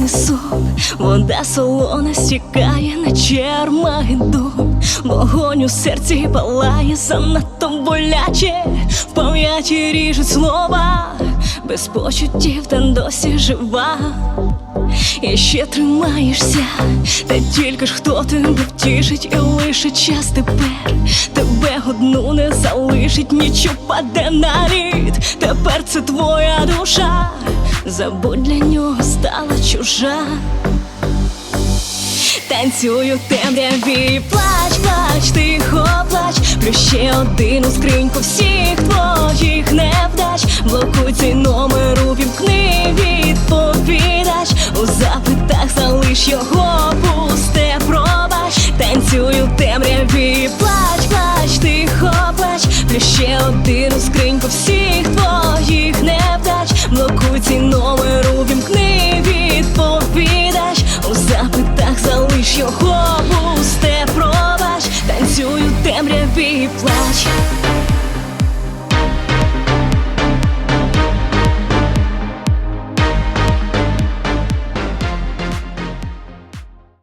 Не сон, вода солона стікає, наче Армагеддон Вогонь у серці палає занадто боляче, в пам'яті ріжуть слова, без почуттів та досі жива. І ще тримаєшся, та тільки ж хто тебе втішить і лишить час тепер. Тебе одну не залишить, ніч упаде на лід. Тепер це твоя душа, забудь для нього стала чужа. Танцюю темряві, плач, плач, тихо плач, плюс ще один у скриньку всіх твоїх невдач. Блокуй цей у запитах залиш його пусте пробач, танцюю в темряві, плач, плач, тихо плач, Ще один у скриньку всіх твоїх невдач, блокуйці номеру вімкни відповідач, у запитах залиш його пусте пробач, танцюю в темряві, плач.